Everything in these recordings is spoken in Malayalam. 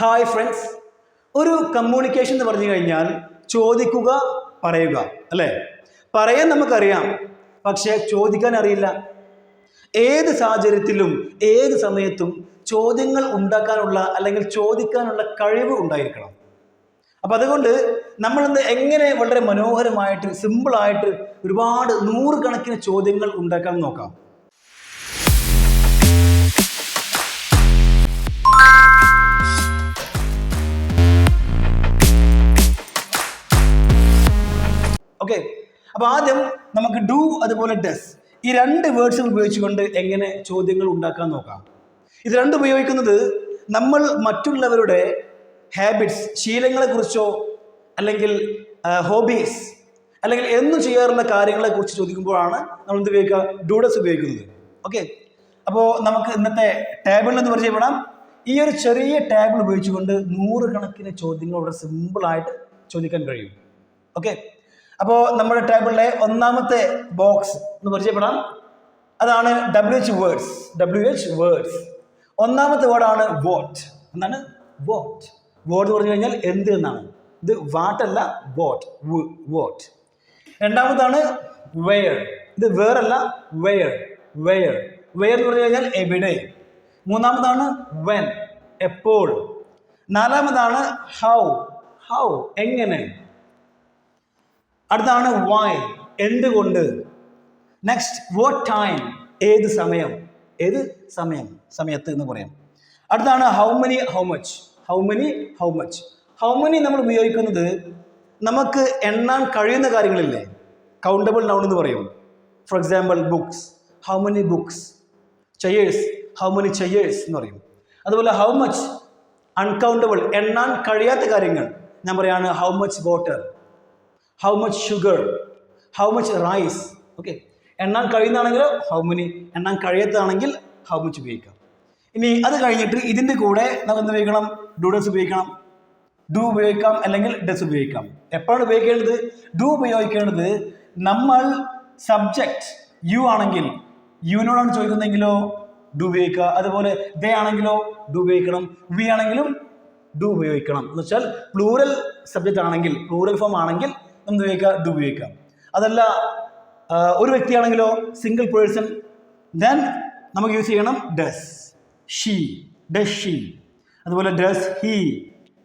ഹായ് ഫ്രണ്ട്സ് ഒരു കമ്മ്യൂണിക്കേഷൻ എന്ന് പറഞ്ഞു കഴിഞ്ഞാൽ ചോദിക്കുക പറയുക അല്ലേ? പറയാൻ നമുക്കറിയാം പക്ഷേ ചോദിക്കാൻ അറിയില്ല. ഏത് സാഹചര്യത്തിലും ഏത് സമയത്തും ചോദ്യങ്ങൾ ഉണ്ടാക്കാനുള്ള അല്ലെങ്കിൽ ചോദിക്കാനുള്ള കഴിവ് ഉണ്ടായിരിക്കണം. അപ്പം അതുകൊണ്ട് നമ്മളിന്ന് എങ്ങനെ വളരെ മനോഹരമായിട്ട് സിമ്പിളായിട്ട് ഒരുപാട് നൂറുകണക്കിന് ചോദ്യങ്ങൾ ഉണ്ടാക്കാൻ നോക്കാം. ഓക്കെ അപ്പൊ ആദ്യം നമുക്ക് ഡു അതുപോലെ ഡസ് ഈ രണ്ട് വേർഡ്സ് ഉപയോഗിച്ചുകൊണ്ട് എങ്ങനെ ചോദ്യങ്ങൾ ഉണ്ടാക്കാൻ നോക്കാം. ഇത് രണ്ടും ഉപയോഗിക്കുന്നത് നമ്മൾ മറ്റുള്ളവരുടെ ഹാബിറ്റ്സ് ശീലങ്ങളെക്കുറിച്ചോ അല്ലെങ്കിൽ ഹോബീസ് അല്ലെങ്കിൽ എന്നും ചെയ്യാറുള്ള കാര്യങ്ങളെ കുറിച്ച് ചോദിക്കുമ്പോഴാണ് നമ്മൾ എന്ത് ഉപയോഗിക്കുക? ഡൂഡസ് ഉപയോഗിക്കുന്നത്. ഓക്കെ അപ്പോൾ നമുക്ക് ഇന്നത്തെ ടേബിളിൽ എന്ന് പരിചയപ്പെടാം. ഈ ഒരു ചെറിയ ടേബിൾ ഉപയോഗിച്ചുകൊണ്ട് നൂറുകണക്കിന് ചോദ്യങ്ങൾ വളരെ സിമ്പിളായിട്ട് ചോദിക്കാൻ കഴിയും. ഓക്കെ അപ്പോൾ നമ്മുടെ ടേബിളിലെ ഒന്നാമത്തെ ബോക്സ് ഒന്ന് പരിചയപ്പെടാം. അതാണ് W H words W H words ഒന്നാമത്തെ വേർഡാണ് വോട്ട് എന്താണ്? വോട്ട് വോട്ട് പറഞ്ഞു കഴിഞ്ഞാൽ എന്ത് എന്നാണ്. ഇത് വാട്ടല്ല വോട്ട് വോട്ട് രണ്ടാമതാണ് വെയർ ഇത് വേറല്ല വെയർ വെയർ വെയർ എന്ന് പറഞ്ഞു കഴിഞ്ഞാൽ എവിടെ. മൂന്നാമതാണ് വെൻ എപ്പോൾ. നാലാമതാണ് ഹൗ ഹൗ എങ്ങനെ. അടുത്താണ് വൈ എന്തുകൊണ്ട്? നെക്സ്റ്റ് വോട്ട് ടൈം ഏത് സമയം? ഏത് സമയം? സമയത്ത് എന്ന് പറയാം. അടുത്താണ് how many how much how many how much how many നമ്മൾ ഉപയോഗിക്കുന്നത് നമുക്ക് എണ്ണാൻ കഴിയുന്ന കാര്യങ്ങളില്ലേ? കൗണ്ടബിൾ നൗൺ എന്ന് പറയും. For example books how many books chairs how many chairs എന്ന് പറയും. അതുപോലെ ഹൗ മച്ച് അൺകൗണ്ടബിൾ എണ്ണാൻ കഴിയാത്ത കാര്യങ്ങൾ. ഞാൻ പറയാണ് how much water how much sugar how much rice okay എണ്ണാൻ കഴിയുന്നതാണെങ്കിൽ ഹൗ മെനി എണ്ണാൻ കഴിയാത്തതാണെങ്കിൽ ഹൗ മച്ച് ഉപയോഗിക്കാം. ഇനി അത് കഴിഞ്ഞിട്ട് ഇതിന്റെ കൂടെ നമുക്ക് എന്ത് ഉപയോഗിക്കണം? ഡൂഡസ് ഉപയോഗിക്കണം. ഡു ഉപയോഗിക്കാം അല്ലെങ്കിൽ ഡസ് ഉപയോഗിക്കാം. എപ്പോഴാണ് ഉപയോഗിക്കേണ്ടത്? ഡു ഉപയോഗിക്കേണ്ടത് നമ്മൾ സബ്ജക്റ്റ് യു ആണെങ്കിൽ യുവിനോടാണ് ചോദിക്കുന്നതെങ്കിലോ? ഡു ഉപയോഗിക്കുക. അതുപോലെ ദേ ആണെങ്കിലോ? ഡു ഉപയോഗിക്കണം. വി ആണെങ്കിലും ഡു ഉപയോഗിക്കണം. എന്ന് വെച്ചാൽ പ്ലൂറൽ സബ്ജക്റ്റ് ആണെങ്കിൽ പ്ലൂറൽ ഫോം ആണെങ്കിൽ എന്ത് ഉപയോഗിക്കുക? ഇത് ഉപയോഗിക്കാം അതല്ല ഒരു വ്യക്തിയാണെങ്കിലോ സിംഗിൾ പേഴ്സൺ ദെൻ നമുക്ക് യൂസ് ചെയ്യണം ഡസ് ഷീ ഡസ് ഷീ അതുപോലെ ഡസ് ഹീ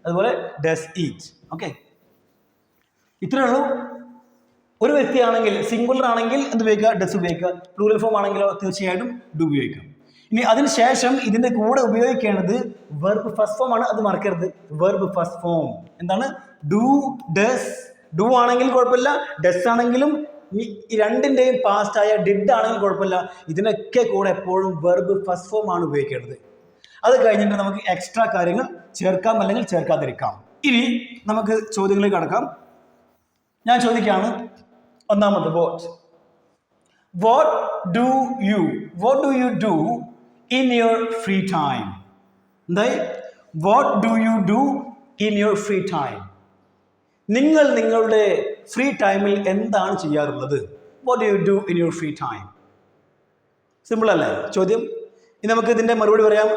അതുപോലെ ഡസ് ഈറ്റ് ഓക്കെ ഇത്രയേ ഉള്ളൂ. ഒരു വ്യക്തിയാണെങ്കിൽ സിംഗുലർ ആണെങ്കിൽ എന്ത് ഉപയോഗിക്കുക? ഡസ് ഉപയോഗിക്കുക. പ്ലൂറൽ ഫോം ആണെങ്കിലോ തീർച്ചയായിട്ടും ഡു ഉപയോഗിക്കാം. ഇനി അതിനുശേഷം ഇതിന്റെ കൂടെ ഉപയോഗിക്കേണ്ടത് വെർബ് ഫസ്റ്റ് ഫോം ആണ്. അത് മറക്കരുത്. വെർബ് ഫസ്റ്റ് ഫോം എന്താണ്? ഡു ഡസ് ഡു ആണെങ്കിൽ കുഴപ്പമില്ല ഡസ് ആണെങ്കിലും ഈ രണ്ടിന്റെയും പാസ്റ്റ് ആയ ഡിഡ് ആണെങ്കിലും കുഴപ്പമില്ല. ഇതിനൊക്കെ കൂടെ എപ്പോഴും വെർബ് ഫസ്റ്റ് ഫോം ആണ് ഉപയോഗിക്കേണ്ടത്. അത് കഴിഞ്ഞിട്ട് നമുക്ക് എക്സ്ട്രാ കാര്യങ്ങൾ ചേർക്കാം അല്ലെങ്കിൽ ചേർക്കാതിരിക്കാം. ഇനി നമുക്ക് ചോദ്യങ്ങളിലേക്ക് കടക്കാം. ഞാൻ ചോദിക്കുകയാണ് ഒന്നാമത് what what do you what do you do in your free time എന്തായി? What do you do in your free time നിങ്ങൾ നിങ്ങളുടെ ഫ്രീ ടൈമിൽ എന്താണ് ചെയ്യാറുള്ളത്? What you do in your free time simple അല്ലേ? ചോദ്യം. ഇനി നമുക്ക് ഇതിന്റെ മറുപടി പറയാം.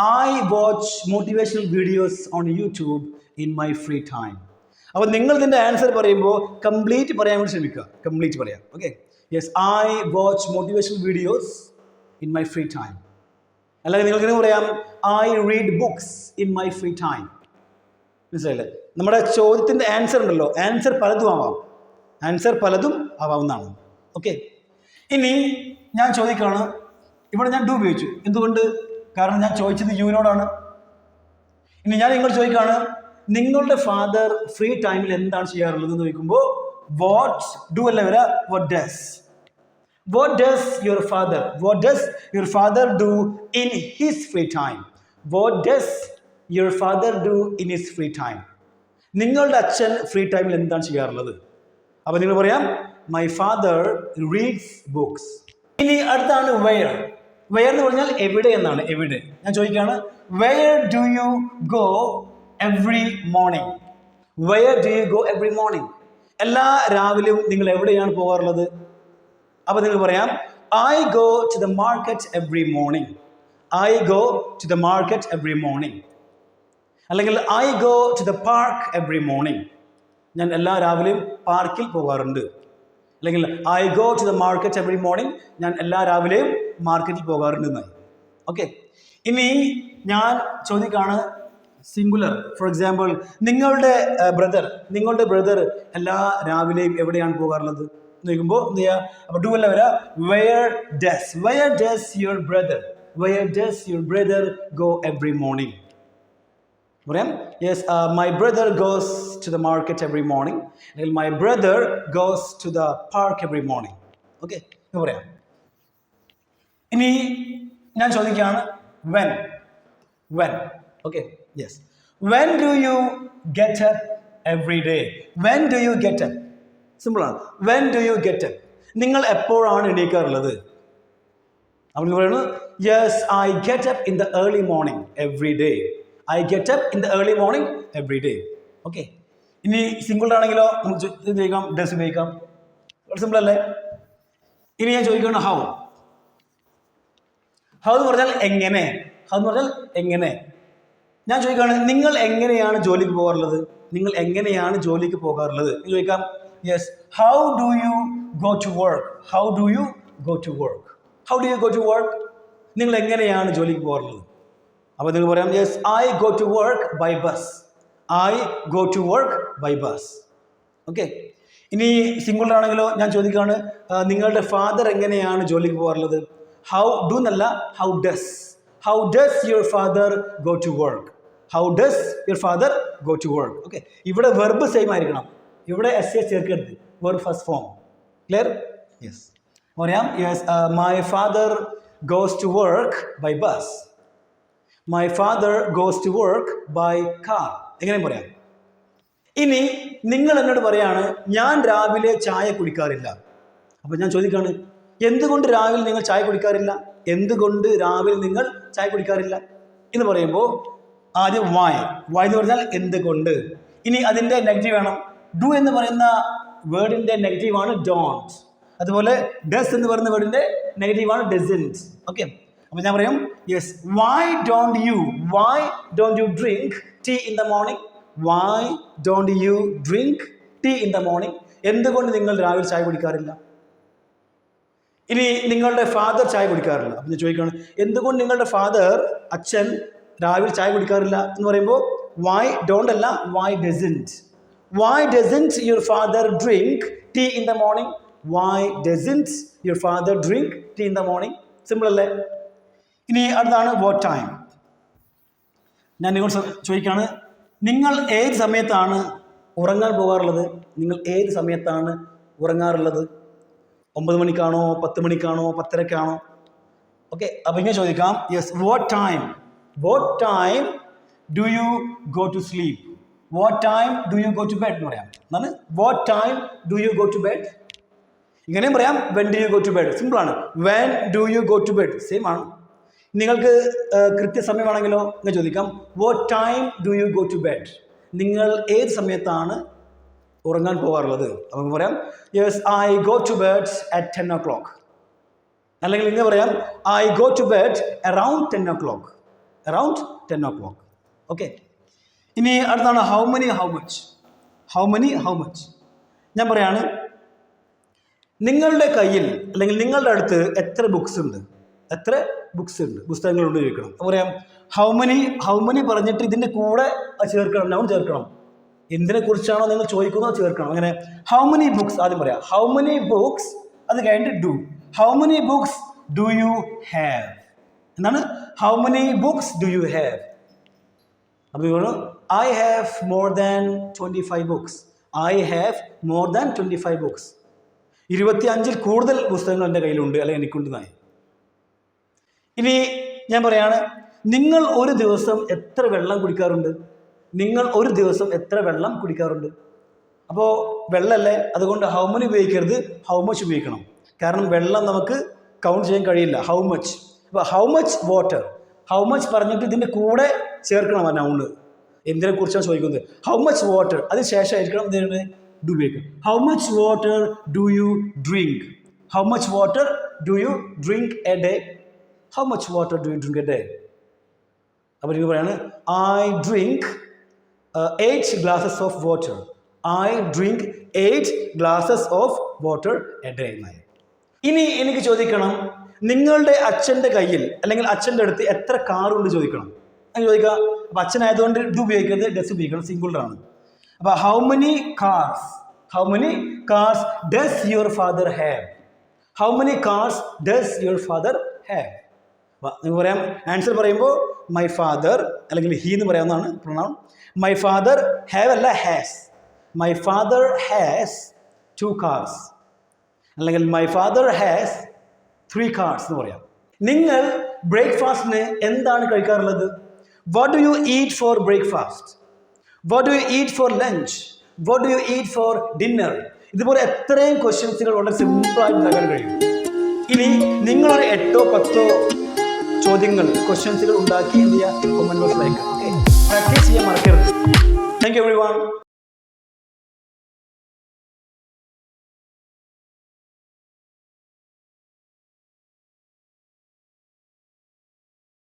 I watch motivational videos on YouTube in my free time അപ്പോൾ നിങ്ങൾ ഇതിന്റെ ആൻസർ പറയുമ്പോൾ കംപ്ലീറ്റ് പറയാൻ വേണ്ടി ശ്രമിക്കുക. കംപ്ലീറ്റ് പറയാം. Okay yes I watch motivational videos in my free time അല്ലെങ്കിൽ നിങ്ങൾക്ക് പറയാം? I read books in my free time മനസ്സിലായില്ലേ? നമ്മുടെ ചോദ്യത്തിന്റെ ആൻസർ ഉണ്ടല്ലോ. ആൻസർ പലതും ആവാം. ആൻസർ പലതും ആവാവുന്നതാണ്. ഓക്കെ ഇനി ഞാൻ ചോദിക്കുകയാണ്. ഇവിടെ ഞാൻ ഡു ഉപയോഗിച്ചു. എന്തുകൊണ്ട്? കാരണം ഞാൻ ചോദിച്ചത് യുവിനോടാണ്. ഇനി ഞാൻ നിങ്ങൾ ചോദിക്കുകയാണ്. നിങ്ങളുടെ ഫാദർ ഫ്രീ ടൈമിൽ എന്താണ് ചെയ്യാറുള്ളത് എന്ന് ചോദിക്കുമ്പോൾ വാട്ട് ഡു അല്ല വരാ what does what does your father what does your father do in his free time what does your father do in his free time നിങ്ങളുടെ അച്ഛൻ ഫ്രീ ടൈമിൽ എന്താണ് ചെയ്യാറുള്ളത്? അപ്പോൾ നിങ്ങൾ പറയാം മൈ ഫാദർ റീഡ്സ് ബുക്സ് ഇനി അടുത്താണ് വെയർ വെയർ എന്ന് പറഞ്ഞാൽ എവിടെ എന്നാണ് എവിടെ? ഞാൻ ചോദിക്കുകയാണ് where do you go every morning where do you go every morning എല്ലാ രാവിലെയും നിങ്ങൾ എവിടെയാണ് പോകാറുള്ളത്? അപ്പോൾ നിങ്ങൾ പറയാം I go to the market every morning I go to the market every morning അല്ലെങ്കിൽ I go to the park every morning ഞാൻ എല്ലാ രാവിലെയും പാർക്കിൽ പോകാറുണ്ട്. അല്ലെങ്കിൽ I go to the market every morning ഞാൻ എല്ലാ രാവിലെയും മാർക്കറ്റിൽ പോകാറുണ്ട് എന്നായി. ഓക്കെ ഇനി ഞാൻ ചോദിക്കാണ് സിംഗുലർ ഫോർ എക്സാമ്പിൾ നിങ്ങളുടെ ബ്രദർ നിങ്ങളുടെ ബ്രദർ എല്ലാ രാവിലെയും എവിടെയാണ് പോകാറുള്ളത്? നോക്കുമ്പോൾ എന്ത് ചെയ്യുക അപ്പോൾ ഡു അല്ല വരാ. Where does where does your brother where does your brother go every morning പറയാം yes my brother goes to the market every morning അല്ലെങ്കിൽ my brother goes to the park every morning okay എന്ന് പറയാം. ഇനി ഞാൻ ചോദിക്കുകയാണ് when when okay yes when do you get up every day when do you get up സിമ്പിളാണ് when do you get up നിങ്ങൾ എപ്പോഴാണ് എണീക്കാറുള്ളത്? നിങ്ങൾ പറയുന്നത് yes I get up in the early morning every day I get up in the early morning every day okay ഇനി സിംഗിൾ ആണെങ്കിലോ നമുക്ക് ഉപയോഗിക്കാം ഡസ് ഉപയോഗിക്കാം സിമ്പിൾ അല്ലേ? ഇനി ഞാൻ ചോദിക്കുകയാണ് ഹൗ ഹൗ എന്ന് പറഞ്ഞാൽ എങ്ങനെ? ഹൗ എന്ന് പറഞ്ഞാൽ എങ്ങനെ? ഞാൻ ചോദിക്കുകയാണ് നിങ്ങൾ എങ്ങനെയാണ് ജോലിക്ക് പോകാറുള്ളത്? നിങ്ങൾ എങ്ങനെയാണ് ജോലിക്ക് പോകാറുള്ളത്? ചോദിക്കാം yes how do you go to work how do you go to work how do you go to work നിങ്ങൾ എങ്ങനെയാണ് ജോലിക്ക് പോകാറുള്ളത്? അപ്പോൾ നിങ്ങൾ പറയാം yes I go to work by bus I go to work by bus okay ഇനി സിംഗിൾ ആണെങ്കിലോ ഞാൻ ചോദിക്കുകയാണ് നിങ്ങളുടെ ഫാദർ എങ്ങനെയാണ് ജോലിക്ക് പോകാറുള്ളത്? ഹൗ ഡു എന്നല്ല how does how does your father go to work how does your father go to work okay ഇവിടെ വെർബ് സെയിം ആയിരിക്കണം. ഇവിടെ എസ് എ ചേർക്കരുത്. Verb first form clear yes പറയാം yes my father goes to work by bus my father goes to work by car എങ്ങനെയും പറയാം. ഇനി നിങ്ങൾ എന്നോട് പറയാണ് ഞാൻ രാവിലെ ചായ കുടിക്കാറില്ല. അപ്പൊ ഞാൻ ചോദിക്കാണ് എന്തുകൊണ്ട് രാവിലെ നിങ്ങൾ ചായ കുടിക്കാറില്ല? എന്തുകൊണ്ട് രാവിലെ നിങ്ങൾ ചായ കുടിക്കാറില്ല? എന്ന് പറയുമ്പോൾ ആദ്യം വായ് വായ് എന്ന് പറഞ്ഞാൽ എന്തുകൊണ്ട്. ഇനി അതിന്റെ നെഗറ്റീവ് വേണം. ഡു എന്ന് പറയുന്ന വേർഡിന്റെ നെഗറ്റീവാണ് ഡോണ്ട് അതുപോലെ ഡസ് എന്ന് പറയുന്ന വേർഡിന്റെ നെഗറ്റീവാണ് ഡസന്റ് ഓക്കെ അപ്പോൾ ഞാൻ പറയും yes why don't you why don't you drink tea in the morning why don't you drink tea in the morning എന്തുകൊണ്ട് നിങ്ങൾ രാവിലെ ചായ കുടിക്കാറില്ല? ഇനി നിങ്ങളുടെ ഫാദർ ചായ കുടിക്കാറില്ല. അപ്പം ഞാൻ ചോദിക്കുകയാണ് എന്തുകൊണ്ട് നിങ്ങളുടെ ഫാദർ അച്ഛൻ രാവിലെ ചായ കുടിക്കാറില്ല എന്ന് പറയുമ്പോൾ വൈ ഡോണ്ട് അല്ല why doesn't why doesn't your father drink tea in the morning why doesn't your father drink tea in the morning simple അല്ലേ? ഇനി അടുത്താണ് വോട്ട് ടൈം ഞാൻ നിങ്ങളോട് ചോദിക്കുകയാണ് നിങ്ങൾ ഏത് സമയത്താണ് ഉറങ്ങാൻ പോകാറുള്ളത്? നിങ്ങൾ ഏത് സമയത്താണ് ഉറങ്ങാറുള്ളത്? ഒമ്പത് മണിക്കാണോ പത്ത് മണിക്കാണോ പത്തരക്കാണോ? ഓക്കെ അപ്പം ഇങ്ങനെ ചോദിക്കാം. Yes what time what time do you go to sleep what time do you go to bed എന്ന് പറയാം. എന്നാണ് what time do you go to bed ഇങ്ങനെയും പറയാം when do you go to bed സിമ്പിളാണ് when do you go to bed same ആണ്. നിങ്ങൾക്ക് കൃത്യസമയമാണെങ്കിലോ എന്ന് ചോദിക്കാം. What time do you go to bed നിങ്ങൾ ഏത് സമയത്താണ് ഉറങ്ങാൻ പോകാറുള്ളത്? അപ്പം പറയാം. Yes I go to bed at ten o'clock അല്ലെങ്കിൽ ഇങ്ങനെ പറയാം I go to bed around ten o'clock around ten o'clock okay ഇനി അടുത്താണ് how many how much how many how much ഞാൻ പറയാണ് നിങ്ങളുടെ കയ്യിൽ അല്ലെങ്കിൽ നിങ്ങളുടെ അടുത്ത് എത്ര ബുക്സ് ഉണ്ട്? എത്ര ബുക്സ് ഉണ്ട്. പുസ്തകങ്ങളുണ്ട് ചോദിക്കണം പറയാം ഹൗ മെനി ഹൗ മെനി പറഞ്ഞിട്ട് ഇതിന്റെ കൂടെ ചേർക്കണം നൗൺ ചേർക്കണം? എന്തിനെ കുറിച്ചാണോ നിങ്ങൾ ചോദിക്കുന്നത് ചേർക്കണം. അങ്ങനെ ഹൗ മെനി ബുക്സ് ആദ്യം പറയാം. ഹൗ മെനി ബുക്സ് അത് കഴിഞ്ഞിട്ട് do how many books do you have എന്താണ്? How many books do you have അപ്പോൾ നിങ്ങൾ I have more than twenty five books I have more than twenty five books ഇരുപത്തി അഞ്ചിൽ കൂടുതൽ പുസ്തകങ്ങൾ എന്റെ കയ്യിലുണ്ട് അല്ലെങ്കിൽ എനിക്കുണ്ടെന്നായി ഇനി ഞാൻ പറയാണ് നിങ്ങൾ ഒരു ദിവസം എത്ര വെള്ളം കുടിക്കാറുണ്ട്? നിങ്ങൾ ഒരു ദിവസം എത്ര വെള്ളം കുടിക്കാറുണ്ട്? അപ്പോൾ വെള്ളമല്ലേ അതുകൊണ്ട് ഹൗ മണി ഉപയോഗിക്കരുത്? ഹൗ മച്ച് ഉപയോഗിക്കണം. കാരണം വെള്ളം നമുക്ക് കൗണ്ട് ചെയ്യാൻ കഴിയില്ല. ഹൗ മച്ച് അപ്പോൾ how much water how much പറഞ്ഞിട്ട് ഇതിന്റെ കൂടെ ചേർക്കണം ആ നൗണ്ട് എന്തിനെ കുറിച്ചാണ് ചോദിക്കുന്നത്? ഹൗ മച്ച് വാട്ടർ അതിന് ശേഷമായിരിക്കണം എന്തിനാണ് ഡു ഉപയോഗിക്കും how much water do you drink how much water do you drink a day how much water do you drink a day അപ്പോൾ എനിക്ക് പറയാണ് I drink eight glasses of water I drink eight glasses of water a day എന്നായി ഇനി എനിക്ക് ചോദിക്കണം നിങ്ങളുടെ അച്ഛന്റെ കയ്യിൽ അല്ലെങ്കിൽ അച്ഛന്റെ അടുത്ത് എത്ര കാറുണ്ട് ചോദിക്കണം. അങ്ങനെ ചോദിക്കുക അപ്പം അച്ഛനായതുകൊണ്ട് ഇത് ഉപയോഗിക്കരുത് ഡസ് ഉപയോഗിക്കണം സിംഗിൾ അപ്പം how many cars how many cars does your father have how many cars does your father have നിങ്ങൾക്ക് പറയാം. ആൻസർ പറയുമ്പോൾ മൈ ഫാദർ അല്ലെങ്കിൽ ഹീ എന്ന് പറയാവുന്നതാണ് പ്രണൗൺ മൈ ഫാദർ ഹാവ് അല്ല has my father has two cars അല്ലെങ്കിൽ my father has three cars എന്ന് പറയാം. നിങ്ങൾ ബ്രേക്ക്ഫാസ്റ്റിന് എന്താണ് കഴിക്കാറുള്ളത്? What do you eat for breakfast what do you eat for lunch what do you eat for dinner ഇതുപോലെ എത്രയും ക്വസ്റ്റ്യൻസുകൾ വളരെ സിമ്പിളായിട്ട് ഉണ്ടാക്കാൻ കഴിയും. ഇനി നിങ്ങളൊരു എട്ടോ പത്തോ ചോദ്യങ്ങൾ ക്വസ്റ്റ്യൻസുകൾ ഉണ്ടാക്കി എന്ത് ചെയ്യുക കൊമൻ ബോക്സിൽ അയക്കുക ഓക്കെ പ്രാക്ടീസ് ചെയ്യാൻ മറക്കരുത്. Thank you every one